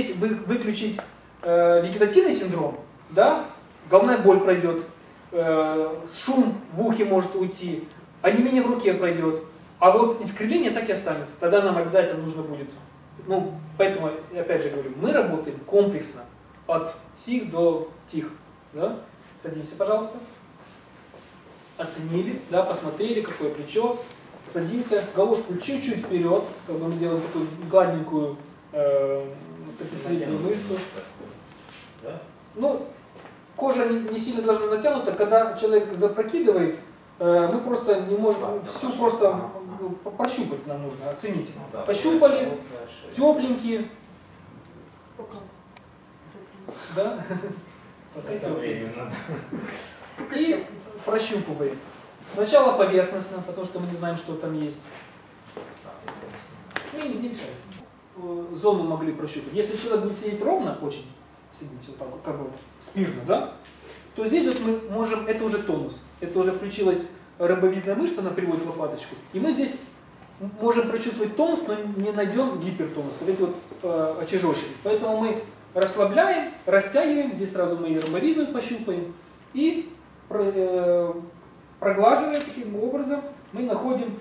здесь вы, выключить э, вегетативный синдром, да, головная боль пройдет, э, шум в ухе может уйти, а не менее в руке пройдет. А вот искривление так и останется. Тогда нам обязательно нужно будет. Ну, поэтому, опять же говорю, мы работаем комплексно. От сих до тих. Да? Садимся, пожалуйста. Оценили, да, посмотрели, какое плечо. Садимся, головушку чуть-чуть вперед, как бы мы делаем такую гладненькую э, трапециевидную мышцу. Ну, кожа не, не сильно должна натянута, когда человек запрокидывает, э, мы просто не можем, всю просто пощупать нам нужно, оценить. Пощупали, тепленькие. Да? И прощупываем. Сначала поверхностно, потому что мы не знаем, что там есть. Не, не мешает. Э, зону могли прощупать. Если человек будет сидеть ровно, очень сидеть вот так, как бы спирно, да, то здесь вот мы можем, это уже тонус, это уже включилась ромбовидная мышца, она приводит лопаточку, и мы здесь можем прочувствовать тонус, но не найдем гипертонус, вот эти вот э, очажочки. Поэтому мы расслабляем, растягиваем, здесь сразу мы и пощупаем, и э, проглаживая таким образом, мы находим,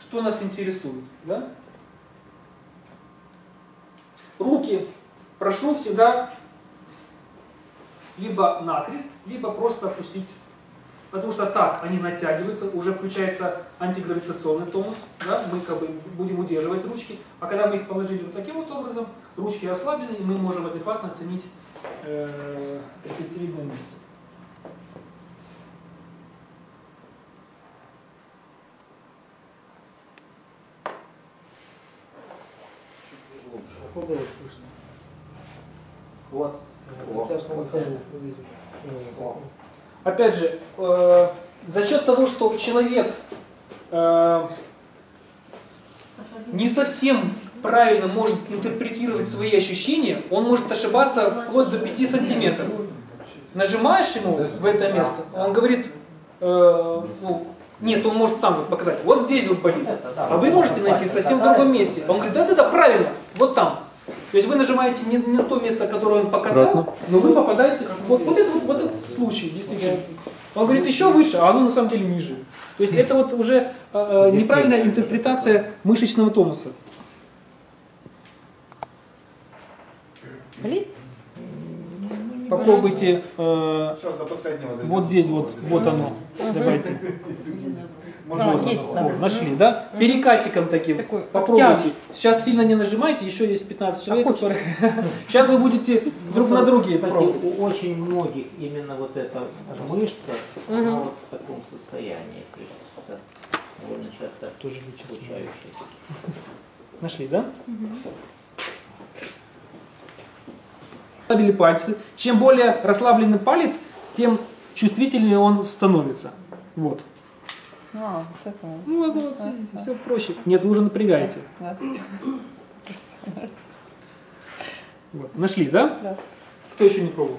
что нас интересует. Да? Руки прошу всегда либо накрест, либо просто опустить. Потому что так они натягиваются, уже включается антигравитационный тонус, да, мы как бы будем удерживать ручки, а когда мы их положили вот таким вот образом, ручки ослаблены, и мы можем адекватно оценить э, трапециевидную мышцу. Вот, вот. Сейчас выхожу. Опять же, э, за счет того, что человек э, не совсем правильно может интерпретировать свои ощущения, он может ошибаться вплоть до 5 сантиметров. Нажимаешь ему в это место, он говорит, э, ну, нет, он может сам показать, вот здесь вот болит, а вы можете найти совсем в другом месте. Он говорит, да, да, да, правильно, вот там. То есть вы нажимаете не, не то место, которое он показал, но вы попадаете, вот, вот, это, вот, вот этот случай, действительно. Он говорит еще выше, а оно на самом деле ниже. То есть это вот уже э, неправильная интерпретация мышечного тонуса. Попробуйте э, вот здесь вот, вот оно. Давайте. А, вот есть, оно. Да. О, нашли, да? Перекатиком таким. Такой, Попробуйте. Сейчас сильно не нажимайте, еще есть 15 а человек, а которые... Сейчас вы будете друг на друге пробовать. У очень многих именно вот эта мышца она вот в таком состоянии. То есть это довольно часто тоже случающееся. Нашли, да? Расслабили пальцы. Чем более расслабленный палец, тем чувствительнее он становится. Вот. А, вот это. Ну, вот, вот, а, все проще. Нет, вы уже напрягаете. Да. Вот. Нашли, да? Да. Кто еще не пробовал?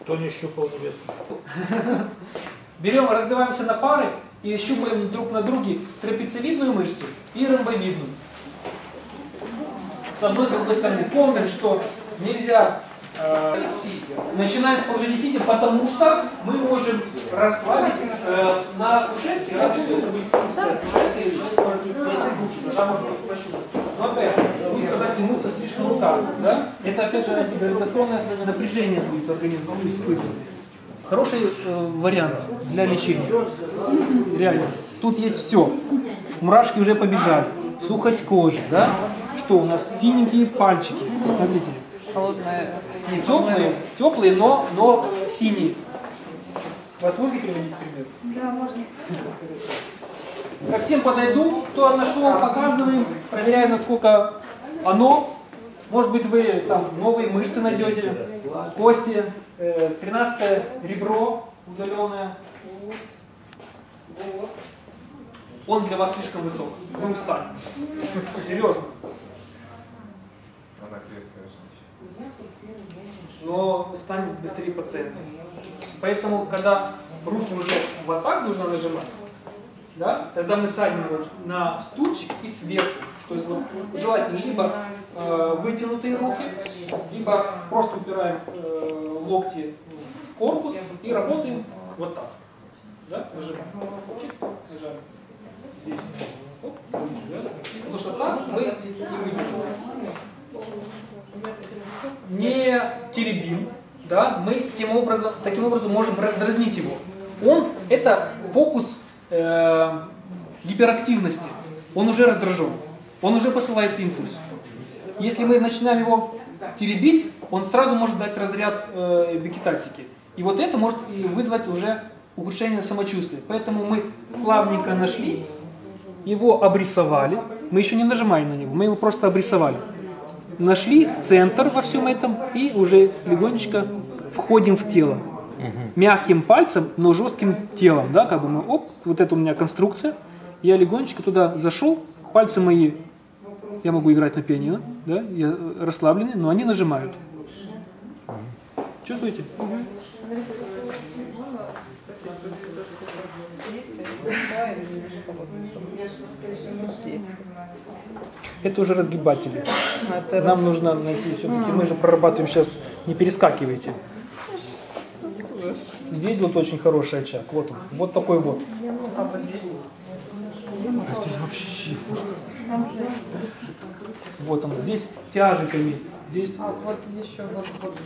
Кто не щупал невесту? Берем, разбиваемся на пары и щупаем друг на друге трапециевидную мышцу и ромбовидную. С одной, с другой стороны. Помним, что нельзя начинаем с положения сидя, потому что мы можем расслабить э, на кушетке, разве что это будет кушетка или руки, тогда можно пощупать. Но опять же, будет тогда тянуться слишком рука, да? Это опять же антигравитационное напряжение будет организм испытывать. Хороший э, вариант для лечения. Реально. Тут есть все. Мурашки уже побежали. Сухость кожи, да? Что у нас синенькие пальчики. Смотрите. Холодная не теплые, теплые, но, но синие. Вас можно приводить пример? Да, можно. Ко всем подойду, кто нашел, показываем, проверяю, насколько оно. Может быть, вы там новые мышцы найдете, кости, 13 э, ребро удаленное. Он для вас слишком высок. Вы устанете. Серьезно. Она крепкая но станет быстрее пациент. Поэтому, когда руки уже вот так нужно нажимать, да, тогда мы садим на стульчик и сверху. То есть вот, желательно либо э, вытянутые руки, либо просто упираем э, локти в корпус и работаем вот так. Да? Нажимаем. Нажали. Здесь. Оп, да? Потому что так мы не выдержим. Не теребим, да, мы тем образом, таким образом можем раздразнить его. Он это фокус э, гиперактивности. Он уже раздражен. Он уже посылает импульс. Если мы начинаем его теребить, он сразу может дать разряд э, вегетатики. И вот это может и вызвать уже ухудшение самочувствия. Поэтому мы плавненько нашли, его обрисовали. Мы еще не нажимаем на него, мы его просто обрисовали. Нашли центр во всем этом и уже легонечко входим в тело. Мягким пальцем, но жестким телом. Да, как бы мы, оп, вот это у меня конструкция. Я легонечко туда зашел, пальцы мои, я могу играть на пианино, да, я расслаблены, но они нажимают. Чувствуете? Это уже разгибатели. Это Нам нужно найти все-таки, мы же прорабатываем сейчас, не перескакивайте. Здесь вот очень хороший очаг, вот он, вот такой вот. а здесь А здесь вообще Вот он, здесь тяжиками, здесь А вот еще вот, вот